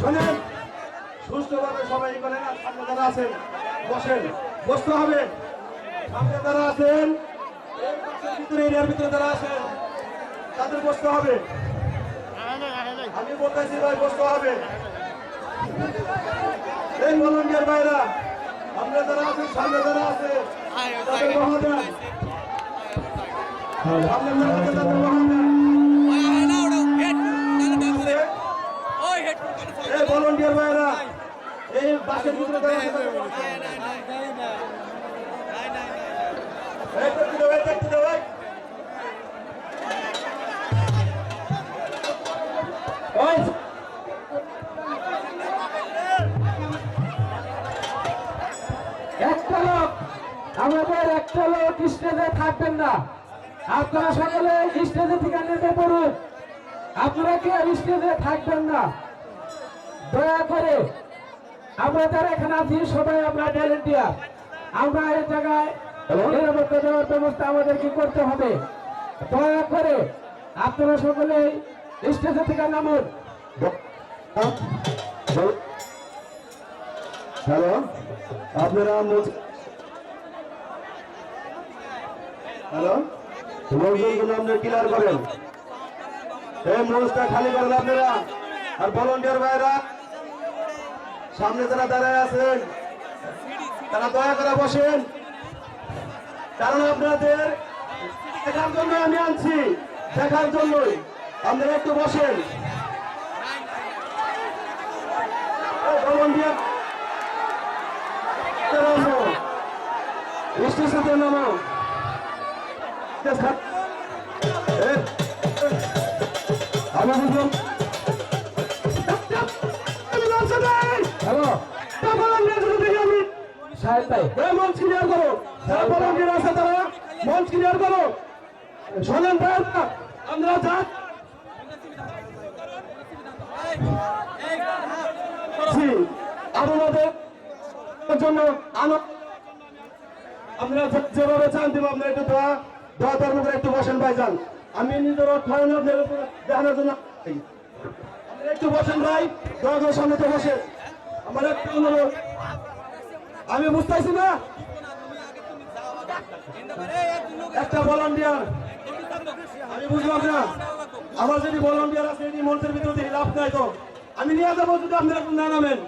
শোনেন, সুস্থভাবে আছেন, বসেন আছেন তাদের বসতে হবে। আমি বলতেছি, ভাই, বসতে হবে। এই ভলান্টিয়ার ভাইরা আমরা যারা আছেন সামনে যারা আছে তাদের মহাদান। যারা আছে তাদের মহাদান। এই ভলান্টিয়ার ভাইরা এই বাসের ভিতরে যারা আছে এই দেখতে দাও, এই দেখতে দাও, আমাদের একটা স্টেজে থাকবেন না। আপনারা সকলে স্টেজে থেকে নেমে পড়ুন। আপনারা কেউ স্টেজে থাকবেন না। দয়া করে আমরা যারা এখানে আছি, সবাই আমরা ভলেন্টিয়ার আমরা এই জায়গায় নিরাপত্তা দেওয়ার ব্যবস্থা আমাদেরকে করতে হবে। দয়া করে আপনারা সকলে স্টেজে থেকে নামুন। হ্যালো, আপনারা হ্যালো? লোকজনগুলো আপনারা ক্লিয়ার করেন? এই মঞ্চটা খালি আপনারা, আর ভলেন্টিয়ার ভাইরা, সামনে যারা দাঁড়ায় আছেন, তারা দয়া করে বসেন। কারণ আপনাদের দেখার জন্য আমি আনছি, দেখার জন্যই। আপনারা একটু বসেন। স্টেশনে নামো। আমি বুঝলাম হ্যালো সাহেব ভাই মঞ্চ ক্লিয়ার করো ভলান্টিয়ার আছে তারা মঞ্চ ক্লিয়ার করো শোনেন ভাইয়া আমরা জি, আপনাদের জন্য যে- যেভাবে চান দিব আপনারা একটু দোয়া দোয়া ধর্ম একটু বসেন ভাই যান। আমি নিজের অর্থায়ন দেখানোর জন্য একটু বসেন ভাই দোয়া করে সামনে তো বসে। আমার একটু অনুরোধ। আমি বুঝতেছি না। একটা ভলান্টিয়ার আমি বুঝলাম না। আমার যদি ভলান্টিয়ার আছে এই মঞ্চের ভিতরে দেখি লাভ নাই তো। আমি নিয়ে যাব যদি আপনারা না নামেন।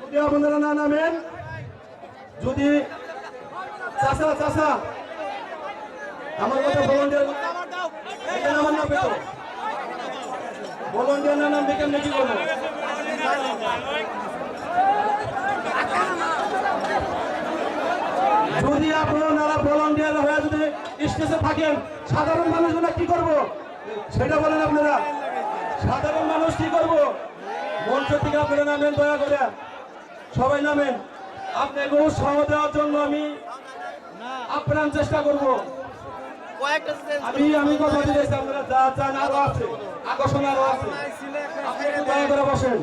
যদি আপনারা না নামেন, যদি চাষা চাষা আমার কথা ভলান্টিয়ার এখানে আমার নাম পেতো ভলান্টিয়ার না নাম দেখে কি করব যদি আপনারা ভলান্টিয়ার হয়ে যদি স্টেজে থাকেন, সাধারণ মানুষগুলো কি করব? সেটা বলেন আপনারা। সাধারণ মানুষ কি করব? মঞ্চ থেকে আপনারা নামেন, দয়া করে। সবাই নামেন। আপনাকে উৎসাহ দেওয়ার জন্য আমি আপ্রাণ চেষ্টা করব। আমি আমি কথা দিয়েছি আপনারা যা চান আরও আছে আকর্ষণ আরও আছে। আপনি দয়া করে বসেন।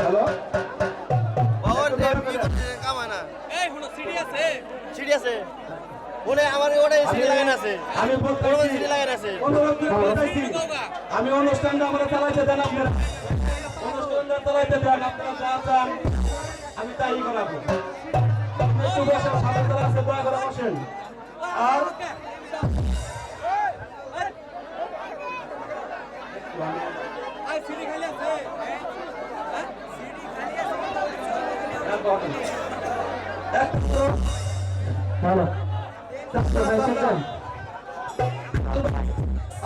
হ্যালো? সিডি আছে। মনে আমার ওটা সিডি লাগানো আছে। আমি আছে। বলতেছি আমি অনুষ্ঠানটা আমরা চালাইতে দেন আপনারা। চালাইতে দেন, আপনারা যা চান, আমি তাই করাবো। আপনি বসেন সামনে যারা আছে, দয়া করে বসেন। আর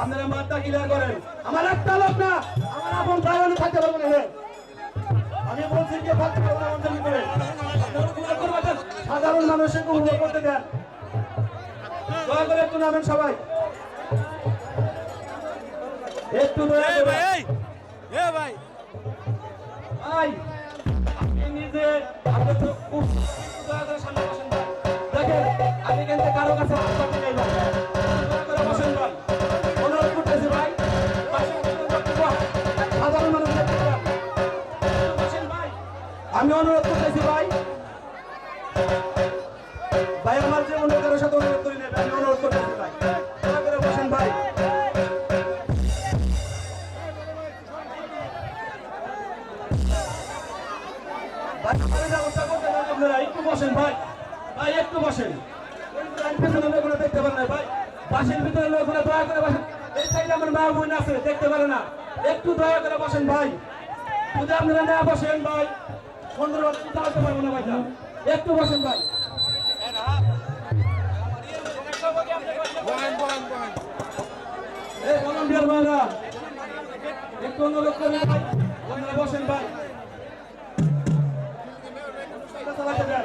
আপনারা মাঠটা ক্লিয়ার করেন। আমার একটা লোক না, আমার আপন ভাই থাকতে পারব না। আমি বলছি যে করে। সাধারণ মানুষকে উপভোগ করতে দেন। দয়া করে একটু নামেন সবাই। একটু করে। ভাই আপনি নিজে আপনি তো খুব দয়া করে সামনে দেখেন আমি কিন্তু কারও কাছে অনুরোধ করতেছি ভাই। ভাই, আমার যে অন্য কারোর সাথে অনুরোধ করি না, আমি অনুরোধ করতেছি ভাই। করে বসেন ভাই। আপনারা, একটু বসেন ভাই। ভাই, একটু বসেন। পেছনে দেখতে পারে না ভাই। বাসের ভিতরে লোকগুলো দয়া করে বসেন। এই সাইডে আমার মা বোন আছে, দেখতে পারে না। একটু দয়া করে বসেন ভাই। যদি আপনারা না বসেন ভাই। সুন্দরভাবে চালাতে পারব না ভাইটা একটু বসেন ভাই। এই ভলান্টিয়ার ভাইরা একটু অনুরোধ করি ভাই। বসেন ভাই। চালাতে দেন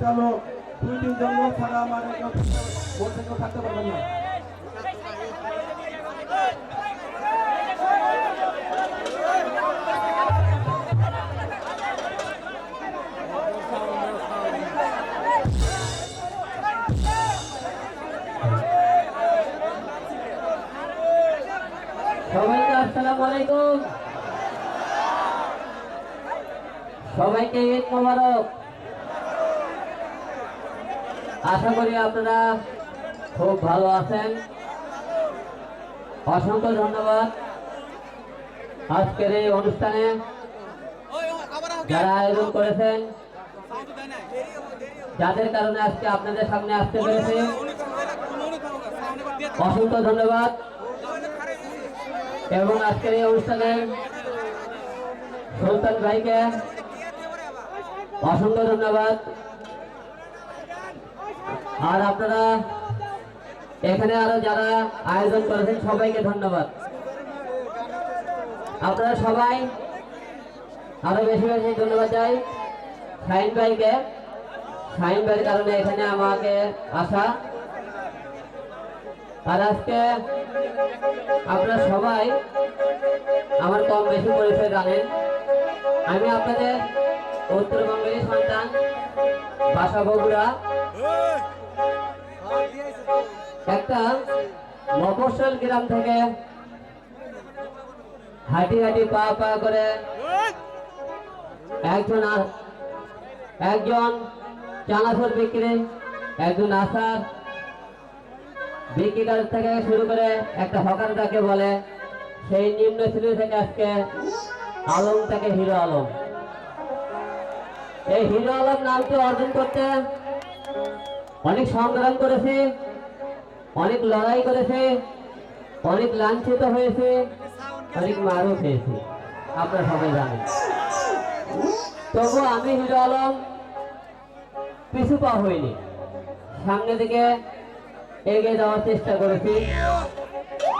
একটা লোক দুই তিনজন লোক ছাড়া আমার বলতে কেউ থাকতে পারবেন না। সবাইকে আসসালামু আলাইকুম। সবাইকে ঈদ মোবারক। আশা করি আপনারা খুব ভালো আছেন। অসংখ্য ধন্যবাদ। আজকের এই অনুষ্ঠানে যারা আয়োজন করেছেন, যাদের কারণে আজকে আপনাদের সামনে আসতে পেরেছি, অসংখ্য ধন্যবাদ। এবং আজকের এই অনুষ্ঠানে সুলতান ভাইকে অসংখ্য ধন্যবাদ। আর আপনারা এখানে আরও যারা আয়োজন করেছেন, সবাইকে ধন্যবাদ। আপনারা সবাই আরও বেশি বেশি ধন্যবাদ চাই শাহিন ভাইকে। শাহিন ভাইয়ের কারণে এখানে আমাকে আসা। আর আজকে আপনারা সবাই আমার কম বেশি পরিচয় জানেন। আমি আপনাদের উত্তরবঙ্গের সন্তান, বাসা বগুড়া। একটা মফস্বল গ্রাম থেকে হাঁটি হাঁটি পা পা করে একজন একজন চানাচুর বিক্রি, একজন আসার বিক্রিকার থেকে শুরু করে একটা হকার তাকে বলে, সেই নিম্ন শ্রেণি থেকে আজকে আলম তাকে হিরো আলম। এই হিরো আলম নামটি অর্জন করতে অনেক সংগ্রাম করেছে, অনেক লড়াই করেছে, অনেক লাঞ্ছিত হয়েছে, অনেক মারও খেয়েছে। আপনারা সবাই জানেন। তবু আমি হিরো আলম পিছু পা হইনি। সামনে দিকে এগিয়ে যাওয়ার চেষ্টা করেছি।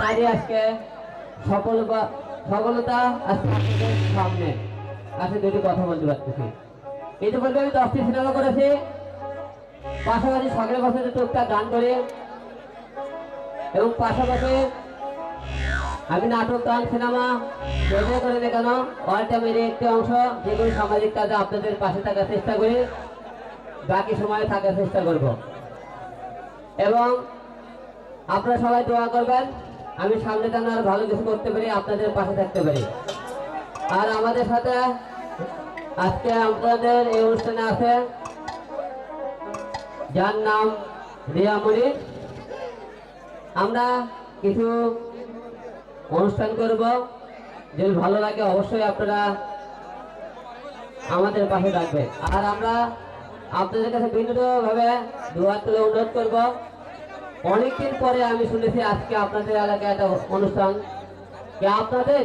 তারই আজকে সফলতা সফলতা আজকে সামনে। আজকে দুটি কথা বলতে পারতেছি। ইতিপূর্বে আমি দশটি সিনেমা করেছি। পাশাপাশি সকালের বছরে টুকটাক গান করে। এবং পাশাপাশি আমি নাটক, গান, সিনেমা যেটা করে না কেন অল একটি অংশ, যে কোনো সামাজিক কাজে আপনাদের পাশে থাকার চেষ্টা করি। বাকি সময়ে থাকার চেষ্টা করব। এবং আপনারা সবাই দোয়া করবেন, আমি সামনে যেন আর ভালো কিছু করতে পারি, আপনাদের পাশে থাকতে পারি। আর আমাদের সাথে আজকে আপনাদের এই অনুষ্ঠানে আছে যার নাম রিয়ামণি আমরা কিছু অনুষ্ঠান করব। যদি ভালো লাগে অবশ্যই আপনারা আমাদের পাশে থাকবে আর আমরা আপনাদের কাছে বিনীতভাবে দুয়ার তুলে অনুরোধ করব। অনেকদিন পরে আমি শুনেছি আজকে আপনাদের এলাকায় একটা অনুষ্ঠান। আপনাদের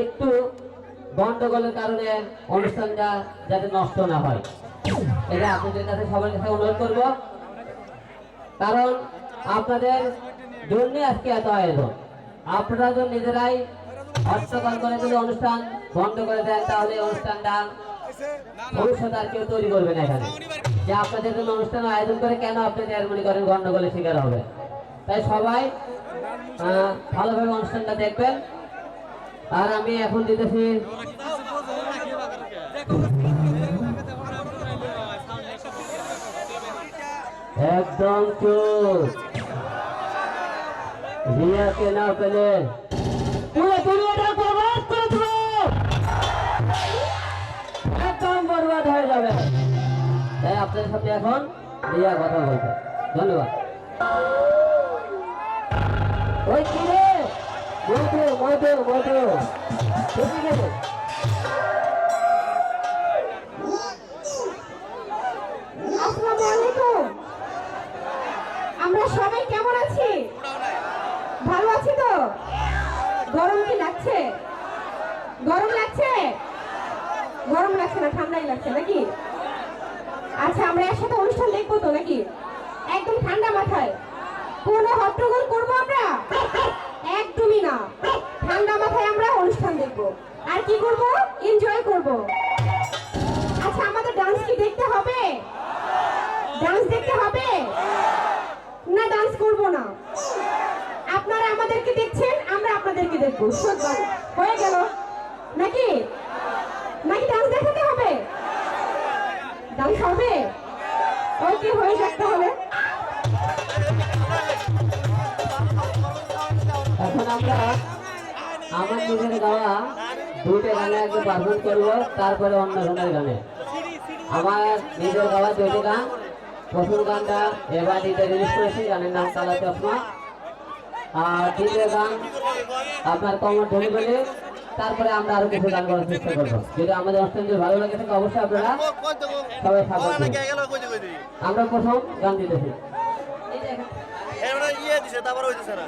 একটু গন্ডগোলের কারণে অনুষ্ঠানটা যাতে নষ্ট না হয়। এটা আপনাদের কাছে সবার কাছে অনুরোধ করব। কারণ আপনাদের জন্য আজকে এত আয়োজন। আপনারা যদি নিজেরাই অর্থকাল করে যদি অনুষ্ঠান বন্ধ করে দেন, তাহলে অনুষ্ঠানটা ভবিষ্যতে আর কেউ তৈরি করবে না এখানে। যে আপনাদের জন্য অনুষ্ঠান আয়োজন করে কেন আপনি মনে করেন গন্ডগোলের শিকার হবে? তাই সবাই ভালোভাবে অনুষ্ঠানটা দেখবেন। আর আমি এখন দিতেছি একদম চুপ। রিয়াকে না পেলে? একদম যাবে। আপনাদের সাথে এখন রিয়া কথা বলবে। ধন্যবাদ। মধু মধু মধু। ঠিক আছে আসসালামু আলাইকুম আমরা সবাই কেমন আছি ভালো আছি তো গরম কি লাগছে গরম লাগছে গরম লাগছে না ঠান্ডাই লাগছে নাকি আচ্ছা আমরা একসাথে অনুষ্ঠান দেখব তো নাকি একদম ঠান্ডা মাথায় কোনো হট্টগোল করব আমরা একদমই না ঠান্ডা মাথায় আমরা অনুষ্ঠান দেখব আর কি করব এনজয় করব আচ্ছা আমাদের ডান্স কি দেখতে হবে ডান্স দেখতে হবে না ডান্স করব না আপনারা আমাদেরকে দেখছেন আমরা আপনাদেরকে দেখব সত্যি হয়ে গেল নাকি নাকি ডান্স দেখাতে হবে ডান্স হবে? ওকে হয়ে যাক তাহলে? এখন আমরা আমার নিজের গাওয়া দুইটা গানে আগে পারফর্ম করব, তারপরে অন্য জনের গানে। আমার নিজের গাওয়া দুইটা গান, প্রথম গানটা এবার দিতে রিলিজ করেছি, গানের নাম কালা চশমা। আর দ্বিতীয় গান, আপনার কমর ধরে বলে তারপরে আমরা আরও কিছু গান করার চেষ্টা করব। যদি আমাদের অনুষ্ঠান ভালো লাগে থাকে অবশ্যই আপনারা সবাই আমরা প্রথম গান দিতেছি ইয়ে দিছে তারপর হইতেছে না।